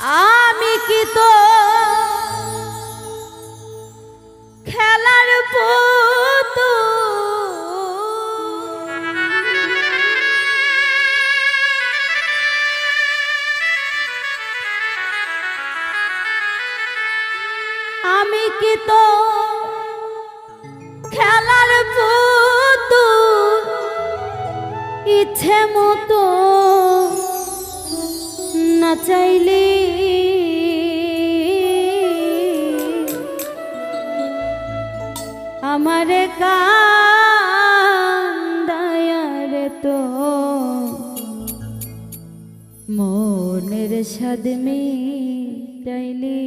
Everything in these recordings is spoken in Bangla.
আমি কি তো খেলার পুতু আমি কি তো খেলার পুতু ইচ্ছে মতো না চাইলে সাদ মিটাইলি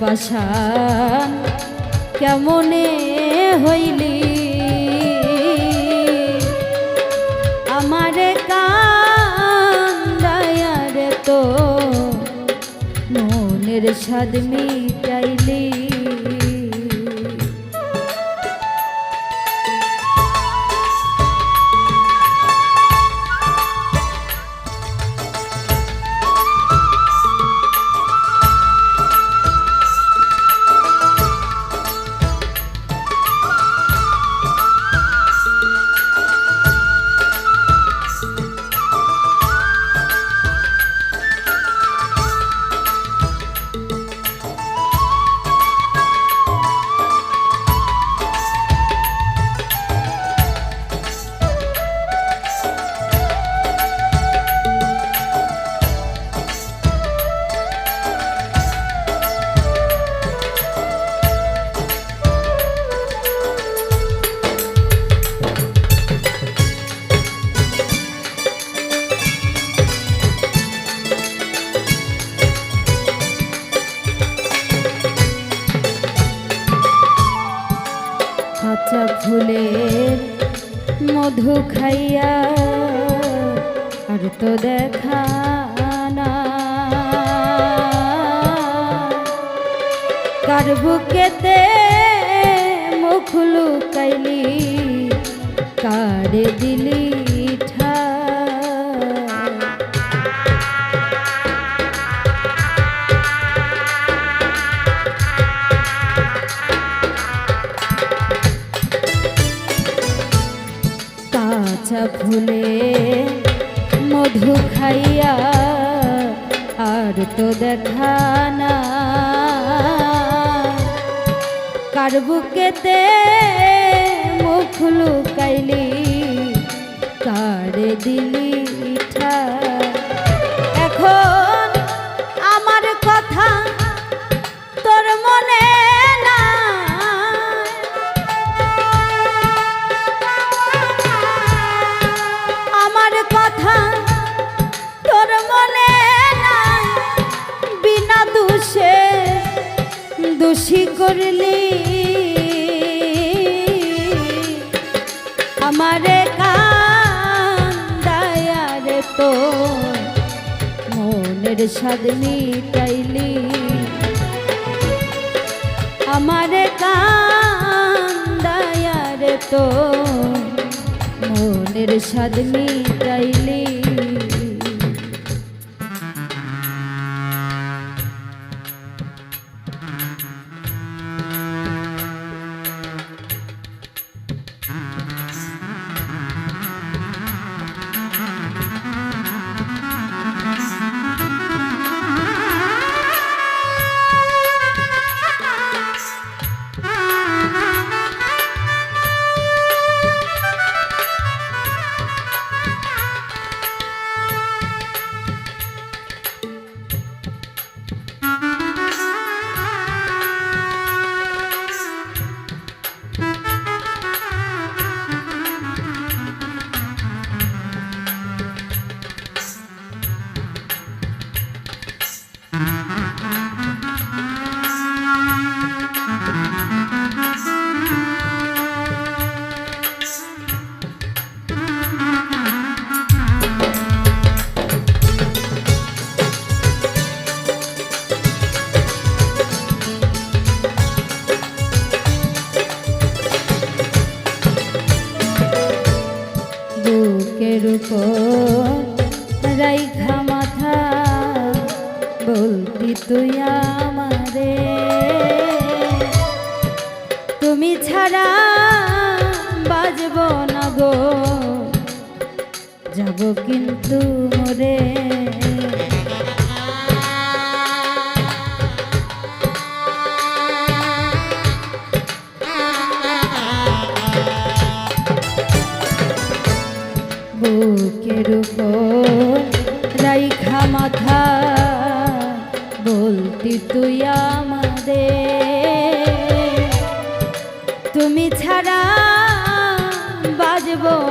পাশান কেমনে হইলি? আমারে কান্দায়ারে তো মনের স্বাদ খাইয়া আর তো দেখা না। কার বুকেতে মুখ লুকাইলি কারে দিলি? কাঁচা ভুলে মধু খাইয়া আর তো দেখা না। কার বুকেতে মুখ লুকাইলি কার দিলি? আমারে কান্দায়ারে তো মনের স্বাদ মিটাইলি। আমারে কান্দায়ারে তো মনের স্বাদ মিটাইলি। বুকের উপর রাইখা মাথা বলতি তুই আমারে। তুমি ছাড়া বাজব না গো, যাব কিন্তু মরে।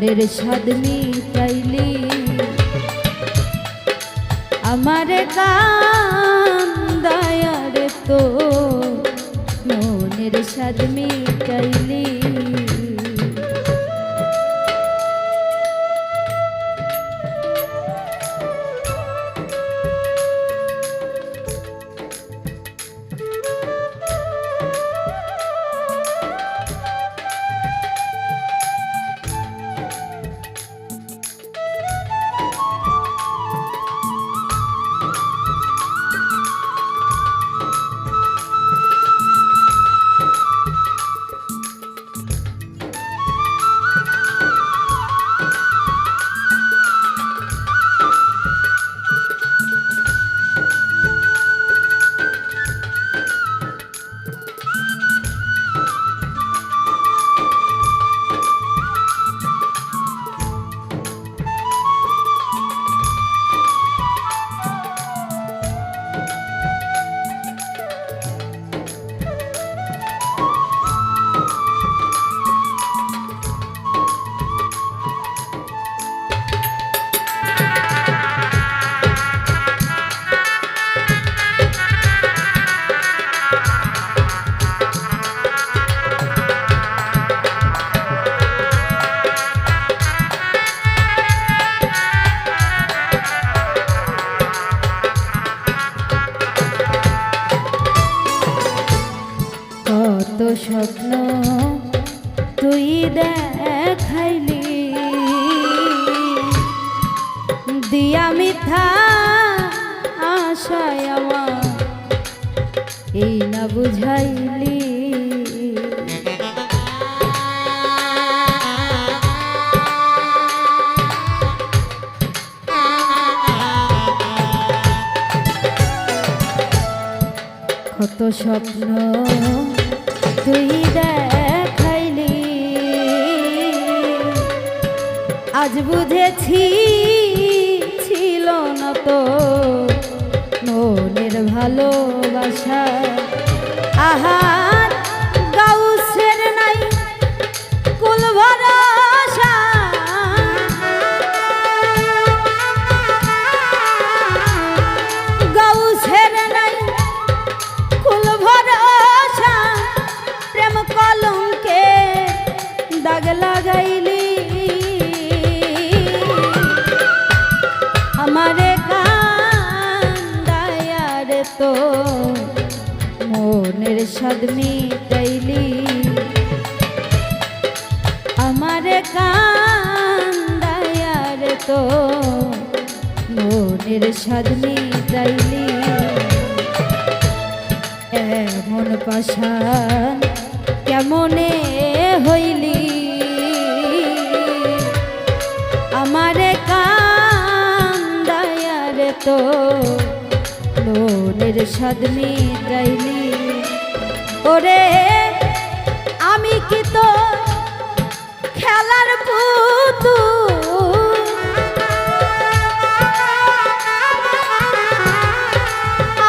মনের স্বাদ মিটাইলি আমারে দয়ার তো মনের স্বাদ মিটাইলি স্বপ্ন তুই দেখাইলি। দিয়া মিথ্যা আশায় এই না বুঝাইলি। কত স্বপ্ন তুই দেখাইলি। আজ বুঝেছি ছিল না তো মনের ভালোবাসা। আহার তো মনের স্বাদ মিটাইলি। আমারে কান্দায়ার তো মনের স্বাদ মিটাইলি। এমন পাশান কেমনে স্বাদ মিটাইলি ওরে, আমি কি তো খেলার পুতুল?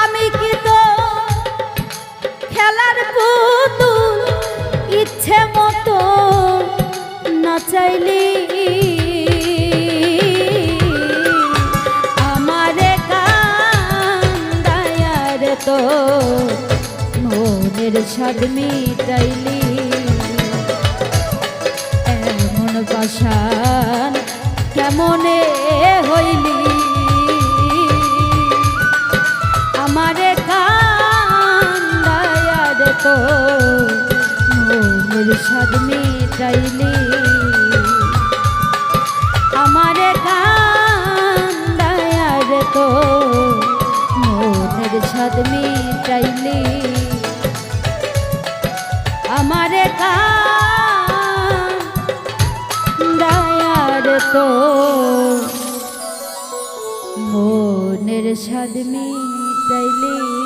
আমি কি তো খেলার পুতুল? ইচ্ছে মতো নাচাইলি আমারে স্বাদ মিটাইলি। এমন বাসান কেমনে হইলি? আমারে কান্দায়ার তো মনের স্বাদ মিটাইলি। আমারে কান্দায়ার তো মনের স্বাদ মিটাইলি। তো মনের সাদ মিটাইলে